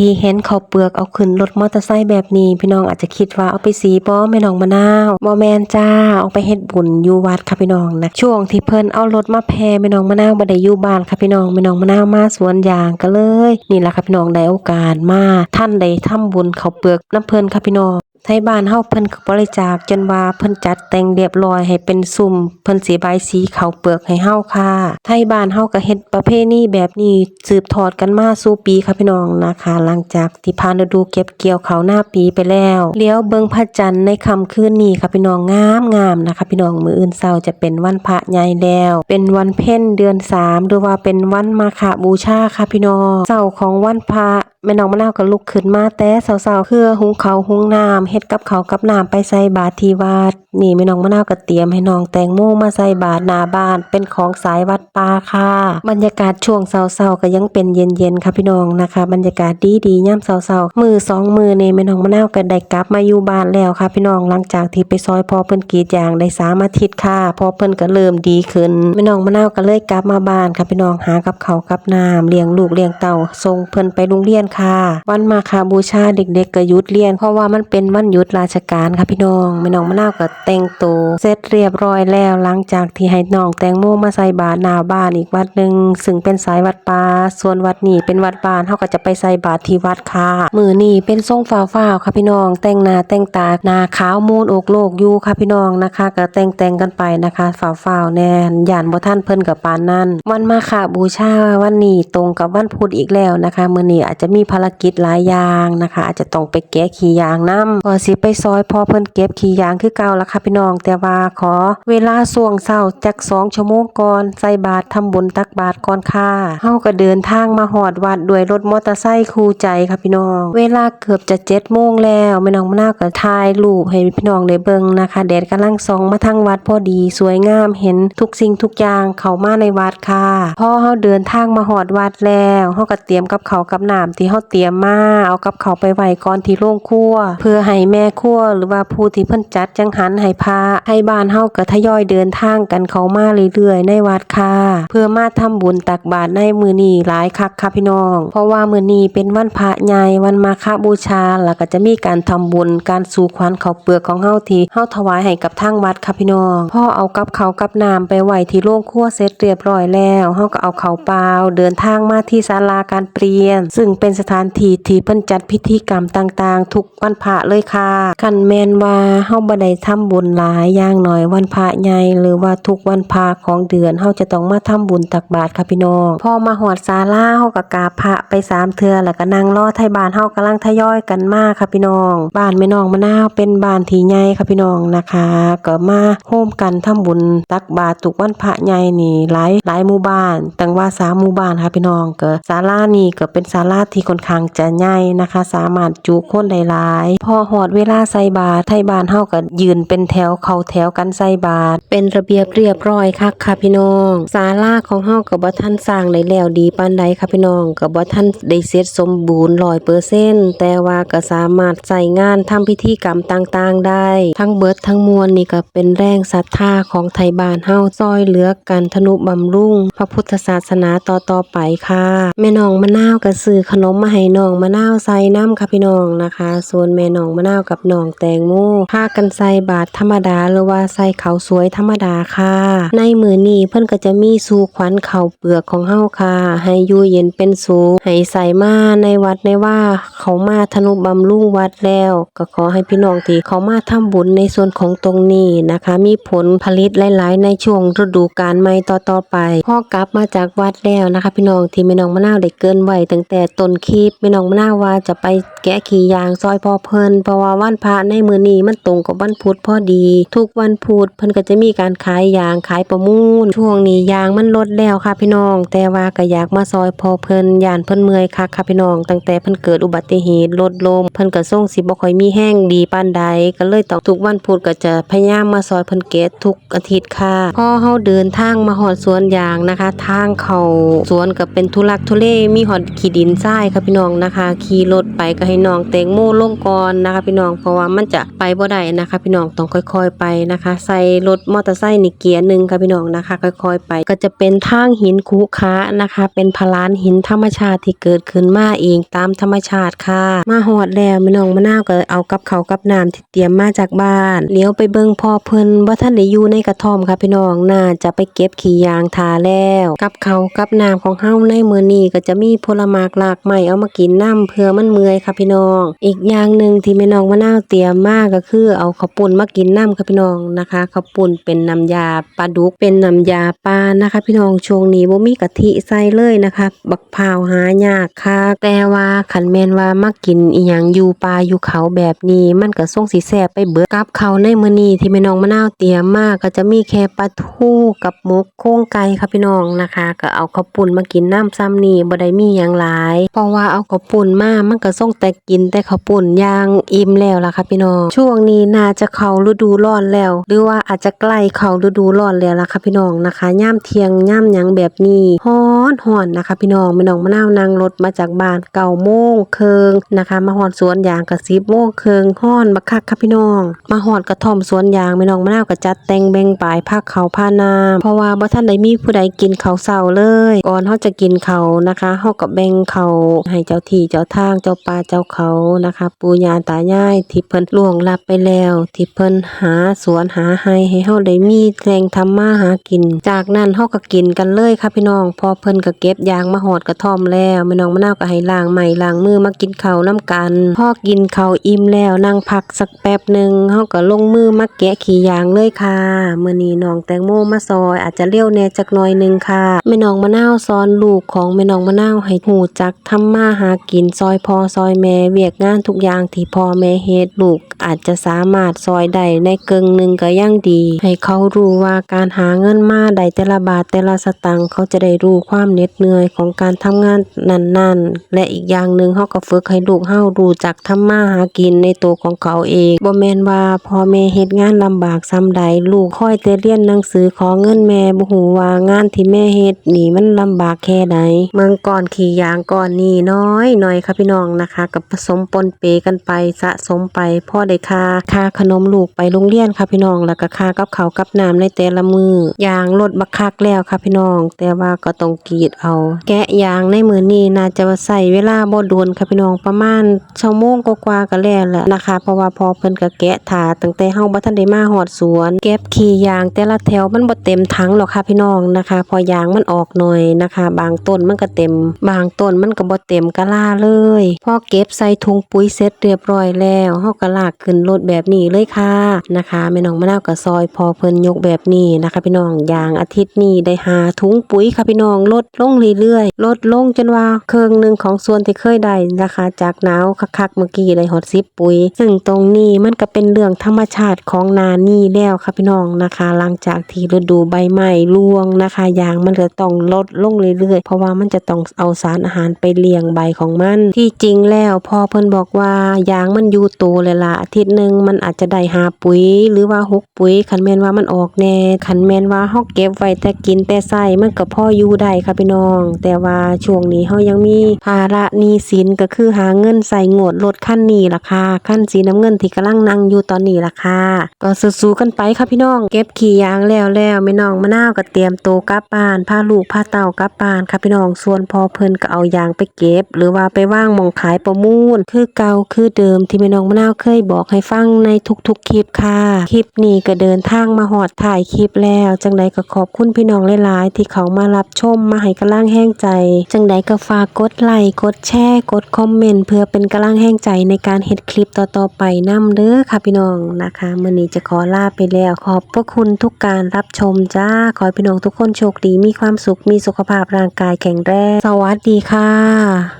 ที่เห็นเขาเปลือกเอาขึ้นรถมอเตอร์ไซค์แบบนี้ พี่น้องอาจจะคิดว่าเอาไปสีบอแม่น้องมะนาวบอแมนจ้าเอาไปเฮ็ดบุญอยู่วัดค่ะพี่น้องนะช่วงที่เพิ่นเอารถมาแพ่แม่น้องมะนาวบ่ได้อยู่บ้านค่ะพี่น้องแม่น้องมะนาวมาสวนยางก็เลย นี่แหละค่ะพี่น้องได้โอกาสมาท่านได้ทำบุญเขาเปลือกน้ำเพิ่นค่ะพี่น้อง ไทยบ้านเฮาเพิ่นก็บริจาคจนว่าเพิ่นจัดแต่งเรียบร้อยให้เป็นซุ่มเพิ่นสิบสีขาวเปลือกให้เฮาค่ะ ไทยบ้านเฮาก็เฮ็ดประเพณีแบบนี้สืบทอดกันมาสู่ปีค่ะพี่น้องนะคะ หลังจากที่ผ่านฤดูเก็บเกี่ยวข้าวหน้าปีไปแล้วเลี้ยวเบิงพระจันทร์ในค่ำคืนนี้ค่ะพี่น้องงามงามนะคะ พี่น้องมื้ออื่นเช้าจะเป็นวันพระใหญ่แล้ว เป็นวันเพ็ญเดือนสามหรือว่าเป็นวันมาฆบูชาค่ะพี่น้องเช้าของวันพระแม่น้องมะนาวก็ลุกขึ้นมาแต่เช้าๆเพื่อหุงเขาหุงน้ำเฮ็ดกับเขากับน้ำไปใส่บาตรที่วัดนี่แม่น้องมะนาวก็เตรียมให้น้องแตงโมมาใส่บาตรหน้าบ้าน เป็นของสายวัดป่าค่ะ บรรยากาศช่วงเช้าๆก็ยังเป็นเย็นๆค่ะพี่น้องนะคะ บรรยากาศดีๆย่ำเช้าๆมือสองมือนี่แม่น้องมะนาวก็ได้กลับมาอยู่บ้านแล้วค่ะ พี่น้องหลังจากที่ไปซอยพอเพิ่นกรีดยางได้สามอาทิตย์ค่ะพอเพิ่นก็เริ่มดีขึ้นแม่น้องมะนาวก็เลยกลับมาบ้านค่ะพี่น้องหากับเขากับน้ำเลี้ยงลูกเลี้ยงเต่าส่งเพิ่นไปโรงเรียนค่ะ วันมาคาบูชาเด็กๆก็ยุดเรียน เพราะว่ามันเป็นวันหยุดราชการค่ะพี่น้องแม่น้องมะนาวก็แต่งตัวเสร็จเรียบร้อยแล้วหลังจากที่ให้น้องแตงโมมาใส่บาตรหน้าบ้านอีกวัดหนึ่งซึ่งเป็นสายวัดป่าส่วนวัดนี้เป็นวัดบ้านเฮาก็จะไปใส่บาตรที่วัดค่ะมือนี้เป็นทรงฟ้าฟ้าๆค่ะพี่น้อง แต่งหน้าแต่งตาหน้าขาวมูนอกโลกอยู่ค่ะพี่น้องนะคะ ก็แต่งแต่งๆกันไปนะคะฟ้าฟ้าๆแน่นย่านบ่ท่านเพิ่นกับปานนั้นวันมาคบูชาวันนี้ตรงกับวันพุธอีกแล้วนะคะมือนี้อาจจะมีีภารกิจหลายอย่างนะคะ อาจจะต้องไปแกะขี้ยางนํก็สิไปซอยพอเพิ่นเก็บขี้ยางคือเก่าละค่ะพี่น้อง แต่ว่าขอเวลาช่วงเช้าจัก2ชั่วโมงก่อนใส่บาตรทำบุญตักบาตรก่อนค่ะเฮาก็เดินทางมาฮอดวัดด้วยรถมอเตอร์ไซค์คู่ใจค่ะพี่น้อง เวลาเกือบจะ7โมงแล้วแม่น้องมะนาวก็ถ่ายรูปให้พี่น้องได้เบิ่งนะคะแดดกำลังส่องมาทางวัดพอดีสวยงามเห็นทุกสิ่งทุกอย่างเข้ามาในวัดค่ะพอเฮาเดินทางมาฮอดวัดแล้วเฮาก็เตรียมกับเขากับน้ำที่เฮาเตรียมมาเอากับเขาไปไว้ก่อนที่โรงครัว เพื่อให้แม่ครัวหรือว่าผู้ที่เพิ่นจัดจังหันให้พาให้บ้านเฮาก็ทยอยเดินทางกันเขามาเรื่อยๆในวัดค่ะเพื่อมาทำบุญตักบาตรในมือนี้หลายคักค่ะพี่น้อง เพราะว่ามือนี้เป็นวันพระใหญ่วันมาฆบูชาแล้วก็จะมีการทำบุญการสู่ขวัญข้าเปลือกของเฮาที่เฮาถวายให้กับทางวัดค่ะพี่น้องพ่อเอากับเขากับน้ำไปไหว้ที่โรงครัวเสร็จเรียบร้อยแล้วเฮาก็เอาเขาเปล่าเดินทางมาที่ศาลาการเปลี่ยน ซึ่งเป็นสถานที่ที่เพิ่นจัดพิธีกรรมต่างๆ ทุกวันพระเลยค่ะคันแมนว่าเฮาบ่ได้ทำบุญหลายอย่างหน่อยวันพระใหญ่หรือว่าทุกวันพระของเดือนเฮาจะต้องมาทำบุญตักบาตรค่ะพี่น้องพอมาหอดศาลาเฮาก็กราบพระไปสามเทื่อแล้วก็นั่งรอไทยบ้านเฮากำลังทยอยกันมาค่ะพี่น้องบ้านแม่น้องมะนาวเป็นบ้านที่ใหญ่ค่ะพี่น้องนะคะ ก็มาโฮมกันทำบุญตักบาตรทุกวันพระใหญ่นี่หลายหลายหมู่บ้านตั้งว่าสามหมู่บ้านค่ะพี่น้องก็ศาลานี่ก็เป็นศาลาที่ค่อนข้างจะใหญ่นะคะ สามารถจุคนได้หลายพอหอดเวลาใส่บาตรไทยบ้านเฮาก็ยืนเป็นแถวเข้าแถวกันใส่บาตรเป็นระเบียบเรียบร้อยคักค่ะพี่น้องศาลาของเฮาก็บ่ทันสร้างได้แล้วดีปานใดค่ะพี่น้องก็บ่ทันได้เสร็จสมบูรณ์100%แต่ว่าก็สามารถใส่งานทำพิธีกรรมต่างๆ ได้ ทั้งเบิดทั้งมวลนี่ก็เป็นแรงศรัทธาของไทยบ้านเฮาซอยเหลือกันทนุบำรุง พระพุทธศาสนาต่อๆไปค่ะแม่น้องมะนาวก็ซื้อขนมมาให้น้องมะนาวใส่น้ำค่ะพี่น้องนะคะ ส่วนแม่น้องมะนาวกับน้องแตงโมพากันใส่บาตรธรรมดาหรือว่าใส่เขาสวยธรรมดาค่ะ ในมือนี้เพิ่อนก็จะมีสู่ขวัญข้าเปลือกของเฮาค่ะ ให้อยู่เย็นเป็นสุขให้ใส่มาในวัดในว่าเขามาทนุบำรุงวัดแล้ว ก็ขอให้พี่น้องที่เขามาทำบุญในส่วนของตรงนี้นะคะ มีผลผลิตหลาย ๆ ในช่วงฤดูกาลใหม่ต่อๆไปพอกลับมาจากวัดแล้วนะคะ พี่น้องที่แม่น้องมะนาวได้เกินไว้ตั้งแต่ต้นคคลิปแม่น้องมะนาวว่าจะไปแกะขี้ยางซอยพอเพลินเพราะว่าวันพระในมือนี้มันตรงกับวันพุธพอดี ทุกวันพุธเพิ่นก็จะมีการขายยางขายประมูล ช่วงนี้ยางมันลดแล้วค่ะพี่น้อง แต่ว่าก็อยากมาซอยพอเพลินยานเพิ่นเมื่อยคักค่ะพี่น้อง ตั้งแต่เพิ่นเกิดอุบัติเหตุรถล้มเพิ่นก็ส่งสิบ่ค่อยมีแห้งดีปานใดก็เลยต้องทุกวันพุธก็จะพยายามมาซอยเพิ่นเกตทุกอาทิตย์ค่ะพอเฮาเดินทางมาฮอดสวนยางนะคะ ทางเขาสวนก็เป็นทุลักทุเลมีฮอดขี้ดินทรายค่ะพี่น้องนะคะขี่รถไปก็ให้น้องแตงโมลงก่อนนะคะ พี่น้องเพราะว่ามันจะไปบ่ได้นะคะ พี่น้องต้องค่อยๆไปนะคะ ใส่รถมอเตอร์ไซค์นี่เกียร์หนึ่งค่ะพี่น้องนะคะ ค่อยๆไป ก็จะเป็นทางหินคุคะนะคะ เป็นพลานหินธรรมชาติที่เกิดขึ้นมาเองตามธรรมชาติค่ะ มาฮอดแล้วพี่น้องมะนาวก็เอากับเขากับน้ำที่เตรียมมาจากบ้านเลี้ยวไปเบิ่งพ่อเพิ่นว่าท่านได้อยู่ในกระท่อมค่ะพี่น้องน่าจะไปเก็บขี้ยางทาแล้ว กับเขากับน้ำของเฮาในมือนี้ก็จะมีผลไม้หลากใหม่เอามากินน้ำเพื่อมันเมื่อยค่ะพี่น้อง อีกอย่างหนึ่งที่แม่น้องมะนาวเตรียมมากก็คือ เอาข้าวปุ้นมากินน้ำค่ะพี่น้องนะคะข้าวปุ้นเป็นน้ำยาปลาดุกเป็นน้ำยาปลานะคะ พี่น้องช่วงนี้บ่มีกะทิใส่เลยนะคะ บักพาวหายากค่ะแต่ว่าขันแมนว่ามากินอีหยังอยู่ป่าอยู่เขาแบบนี้ มันก็ส่งสิแซ่บไปเบิดกับเขาในมื้อนี้ที่แม่น้องมะนาวเตรียมมากก็จะมีแค่ปลาทูกับหมกโครงไก่ค่ะพี่น้องนะคะ ก็เอาข้าวปุ้นมากินน้ำซ้ำนี่บ่ได้มีหยังหลาย เพราะว่าเอาข้าวปุ้นมามันก็ส่งแต่กินแต่ข้าวปุ้นย่างอิ่มแล้วล่ะค่ะพี่น้อง ช่วงนี้น่าจะเข้าฤดูร้อนแล้ว หรือว่าอาจจะใกล้เข้าฤดูร้อนแล้วล่ะค่ะพี่น้องนะคะย่ามเทียงย่ามยังแบบนี้ฮ้อนฮ้อนนะคะ พี่น้องแม่น้องมะนาวนั่งรถมาจากบ้านเก้าโมงเครึ่งนะคะ มาฮอดสวนยางก็สิบโมงเครึ่งฮ้อนบักคักค่ะพี่น้อง มาฮอดกระท่อมสวนยางแม่น้องมะนาวก็จัดแต่งแบ่งปลายภาคเขาผ้าน้ำเพราะว่าบ่ทันได้มีผู้ใดกินเขาวเช้าเลย ก่อนเฮาจะกินเขานะคะเฮาก็แบ่งเขาให้เจ้าที่เจ้าทางเจ้าป่าเจ้าเขานะคะ ปู่ย่าตายายที่เพิ่นล่วงลับไปแล้ว ที่เพิ่นหาสวนหาไห้ให้เฮาได้มีแรงทำมาหากิน จากนั้นเฮาก็กินกันเลยค่ะพี่น้อง พอเพิ่นก็เก็บยางมาหอดกระท่อมแล้วแม่น้องมะนาวก็ให้ล้างไม้ล้างมือมากินข้าวน้ำกัน พอกินข้าวอิ่มแล้วนั่งพักสักแป๊บหนึ่งเฮาก็ลงมือมาแกะขี้ยางเลยค่ะมื้อนี้น้องแตงโมมาซอย อาจจะเลี้ยวแน่จักหน่อยหนึงค่ะแม่น้องมะนาวสอนลูกของแม่น้องมะนาวให้หูจักทำมาหากินซอยพอซอยแม่ม่เวียกงานทุกอย่างที่พ่อแม่เฮ็ดลูกอาจจะสามารถซอยได้ในเกิงหนึ่งก็ยังดี ให้เขารู้ว่าการหาเงินมาได้แต่ละบาทแต่ละสตังค์เขาจะได้รู้ความเหน็ดเหนื่อยของการทำงานนั้นๆ และอีกอย่างหนึ่งเฮาก็ฝึกให้ลูกเฮารู้จักทำมาหากินในตัวของเขาเองบ่แม่นว่าพ่อแม่เฮ็ดงานลำบากซ้ำใดลูกค่อยแต่เรียนหนังสือขอเงินแม่บ่ฮู้ว่างานที่แม่เฮ็ดนี่มันลำบากแค่ใดเมืองก่อนขี่ยางก่อนนี่น้อยหน่อยค่ะพี่น้องนะคะกับผสมปนเปกันไปสะสมไปพ่อได้คาคาขนมลูกไปโรงเรียนค่ะพี่น้องแล้วก็คากับเขากับน้ำในแต่ละมือยางลดบักคักแล้วค่ะพี่น้อง แต่ว่าก็ต้องกีดเอา แกะยางในมือนี้น่าจะใส่เวลาบ่โดนค่ะพี่น้องประมาณชั่วโมงกว่าก็แล้วแหละนะคะ เพราะว่าพอเพิ่นก็แกะถาตั้งแต่เฮาบ่ทันได้มาฮอดสวน เก็บขี้ยางแต่ละแถวมันบ่เต็มถังหรอกค่ะพี่น้องนะคะ พอยางมันออกหน่อยนะคะ บางต้นมันก็เต็ม บางต้นมันก็บ่เต็มกะล่าเลยพอเก็บใส่ถุงปุ๋ยเสร็จเรียบร้อยแล้วเฮาก็ลากขึ้นรถแบบนี้เลยค่ะนะคะแม่น้องมะนาวก็ซอยพอเพิ่นยกแบบนี้นะคะ พี่น้องยางอาทิตย์นี้ได้หาถุงปุ๋ยค่ะพี่น้องลดลงเรื่อยๆลดลงจนว่าเครื่องหนึ่งของส่วนที่เคยได้นะคะ จากหนาวคักๆเมื่อกี้ได้ฮอด10ปุ๋ย ซึ่งตรงนี้มันก็เป็นเรื่องธรรมชาติของนานี่แล้วค่ะพี่น้องนะคะ หลังจากที่ฤดูใบไม้ร่วงนะคะยางมันจะต้องลดลงเรื่อยๆ เพราะว่ามันจะต้องเอาสารอาหารไปเลี้ยงใบของมัน ที่จริงแล้วพอเพิ่นบอกว่ายางมันอยู่โตเลยล่ะอาทิตย์หนึ่งมันอาจจะได้หาปุ๋ย หรือว่าหกปุ๋ยคันแมนว่ามันออกแน่คันแมนว่าเฮาเก็บไว้แต่กินแต่ใส่มันก็พออยู่ได้ค่ะพี่น้อง แต่ว่าช่วงนี้เฮายังมีภาระหนี้สินก็คือหาเงินใส่งวดรถคันนี้ล่ะค่ะคันสีน้ำเงินที่กำลังนั่งอยู่ตอนนี้ล่ะค่ะก็สู้ๆกันไปค่ะพี่น้อง เก็บขี้ยางแล้วแล้วแม่น้องมะนาวก็เตรียมโตกลับบ้านพาลูกพาเต่ากลับบ้านค่ะพี่น้องส่วนพอเพิ่นก็เอายางไปเก็บ หรือว่าไปว่างมองขายประมูล คือเก่าคือเดิมที่แม่น้องมะนาวเคยบอกให้ฟังในทุกๆคลิปค่ะ คลิปนี้ก็เดินทางมาหอดถ่ายคลิปแล้วจังใดก็ขอบคุณพี่น้องหลายๆที่เขามารับชมมาให้กำลังแห้งใจ จังใดก็ฝากกดไลค์กดแชร์กดคอมเมนต์เพื่อเป็นกำลังแห้งใจในการเฮ็ดคลิปต่อๆไปนํเด้อค่ะพี่น้องนะคะมื้อนี้จะขอลาไปแล้ว ขอบพระคุณทุกการรับชมจ้าขอให้พี่น้องทุกคนโชคดีมีความสุขมีสุขภาพร่างกายแข็งแรงสวัสดีค่ะ